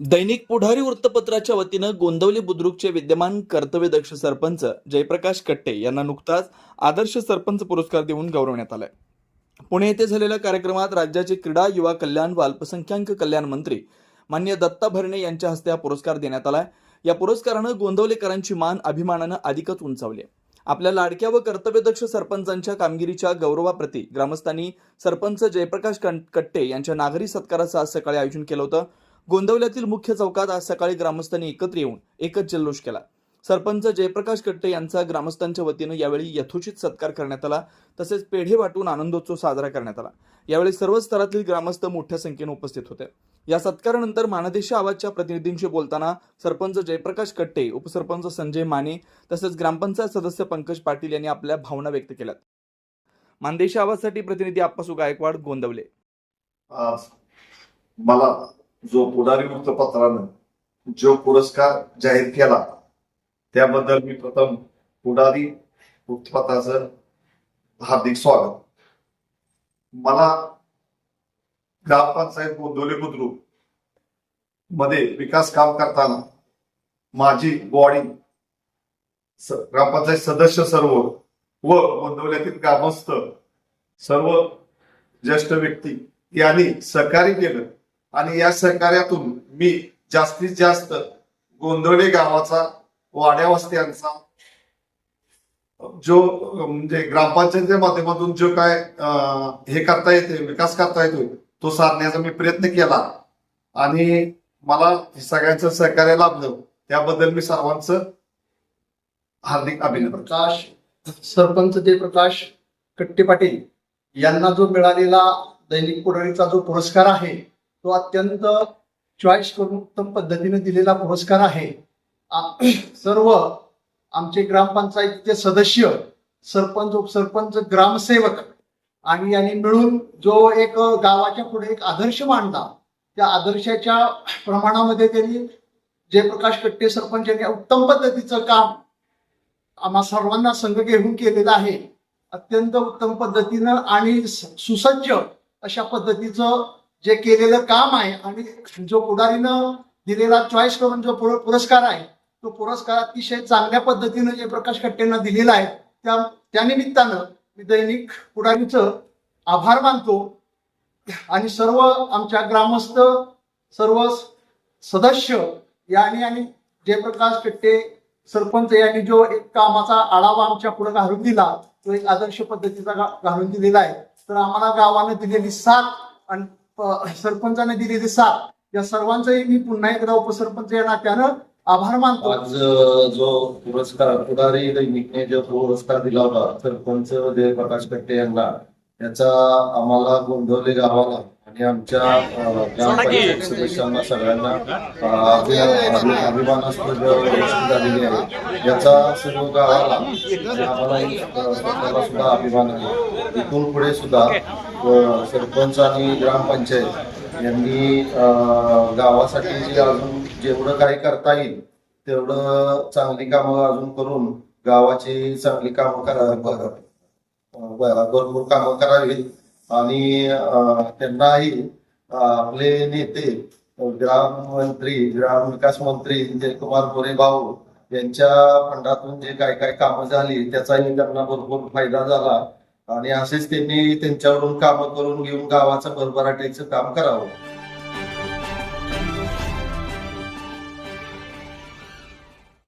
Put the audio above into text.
दैनिक पुढारी वृत्तपत्राच्या वतीनं गोंदवली बुद्रुकचे विद्यमान कर्तव्यदक्ष सरपंच जयप्रकाश कट्टे यांना नुकताच आदर्श सरपंच पुरस्कार देऊन गौरवण्यात आलाय. पुणे येथे झालेल्या कार्यक्रमात राज्याचे क्रीडा युवा कल्याण व अल्पसंख्याक कल्याण मंत्री मान्य दत्ता भरणे यांच्या हस्ते हा पुरस्कार देण्यात आलाय. या पुरस्कारानं गोंदवलेकरांची मान अभिमानानं अधिकच उंचावली आपल्या लाडक्या व कर्तव्यदक्ष सरपंचांच्या कामगिरीच्या गौरवाप्रती ग्रामस्थांनी सरपंच जयप्रकाश कट्टे यांच्या नागरी सत्काराचं आज सकाळी आयोजन केलं होतं. गोंदवल्यातील मुख्य चौकात आज सकाळी ग्रामस्थांनी एकत्र येऊन एकच जल्लोष केला. सरपंच जयप्रकाश कट्टे यांचा ग्रामस्थांच्या वतीनं यावेळी यथोचित सत्कार करण्यात आला तसेच पेढे वाटून आनंदोत्सव साजरा करण्यात आला. यावेळी सर्व स्तरातील ग्रामस्थ मोठ्या संख्येने उपस्थित होते. या सत्कारानंतर मानदेश आवाजच्या प्रतिनिधींशी बोलताना सरपंच जयप्रकाश कट्टे उपसरपंच संजय माने तसेच ग्रामपंचायत सदस्य पंकज पाटील यांनी आपल्या भावना व्यक्त केल्यात. मानदेश आवाजसाठी प्रतिनिधी आप्पासू गायकवाड गोंदवले. मला जो पुढारी वृत्तपत्रानं जो पुरस्कार जाहीर केला त्याबद्दल मी प्रथम पुढारी वृत्तपत्राचं हार्दिक स्वागत. मला ग्रामपंचायत गोंदोली बुद्रुकमध्ये विकास काम करताना माझी बॉडी ग्रामपंचायत सदस्य सर्व व गोंदवल्यातील ग्रामस्थ सर्व ज्येष्ठ व्यक्ती यांनी सहकार्य केलं. आणि या सहकार्यातून मी जास्तीत जास्त गोंधळे गावाचा वाड्या वस्त्यांचा जो म्हणजे ग्रामपंचायतीच्या माध्यमातून जो काय हे करता येते विकास करता येतोय तो साधण्याचा मी प्रयत्न केला. आणि मला सगळ्यांचं सहकार्य लाभलं. त्याबद्दल मी सर्वांचं हार्दिक अभिनंदन. प्रकाश सरपंच जयप्रकाश कट्टे पाटील यांना जो मिळालेला दैनिक पुढारीचा जो पुरस्कार आहे तो अत्यंत चॉईस करून उत्तम पद्धतीने दिलेला पुरस्कार आहे. सर्व आमचे ग्रामपंचायतीचे सदस्य सरपंच उपसरपंच ग्रामसेवक आणि यांनी मिळून जो एक गावाच्या पुढे एक आदर्श मांडला त्या आदर्शाच्या प्रमाणामध्ये त्यांनी जयप्रकाश कट्टे सरपंच यांनी उत्तम पद्धतीचं काम आम्हा सर्वांना संघ घेऊन केलेलं आहे. अत्यंत उत्तम पद्धतीनं आणि स- सुसज्ज अशा पद्धतीचं जे केलेलं काम आहे आणि जो पुढारीनं दिलेला चॉईस करून जो पुरस्कार आहे तो पुरस्कार अतिशय चांगल्या पद्धतीनं जे प्रकाश कट्टेंना दिलेला आहे त्या त्यानिमित्तानं मी दैनिक पुढारीचं आभार मानतो. आणि सर्व आमच्या ग्रामस्थ सर्व सदस्य यांनी आणि जयप्रकाश कट्टे सरपंच यांनी जो एक कामाचा आढावा आमच्या पुढे घालून दिला तो एक आदर्श पद्धतीचा घालून दिलेला आहे. तर आम्हाला गावानं दिलेली साथ आणि सरपंचाने दिलेली साथ या सर्वांचंही मी पुन्हा एकदा उपसरपंच या नात्यानं आभार मानतो. आज जो पुरस्कार पुढारी दैनिकने जो पुरस्कार दिला होता सरपंच जयप्रकाश कट्टे यांना याचा आम्हाला गोंधवले गावाला आणि आमच्या ग्रामपंचायत सदस्यांना सगळ्यांना अभिमानास्पद गोष्ट झालेली आहे. याचा सर्व गावाला स्वतःला सुद्धा अभिमान आहे. इथून पुढे सुद्धा सरपंच आणि ग्रामपंचायत यांनी गावासाठी जे अजून जेवढं काही करता येईल तेवढं चांगली कामं अजून करून गावाची चांगली कामं करा भरपूर कामं करावीत. आणि त्यांनाही आपले नेते ग्राम मंत्री ग्राम विकास मंत्री जयकुमार गोरे भाऊ यांच्या फंडातून जे काय काय कामं झाली त्याचाही त्यांना भरपूर फायदा झाला. आणि असेच त्यांनी त्यांच्याकडून कामं करून घेऊन गावाचं भरभराटीचं काम करावं.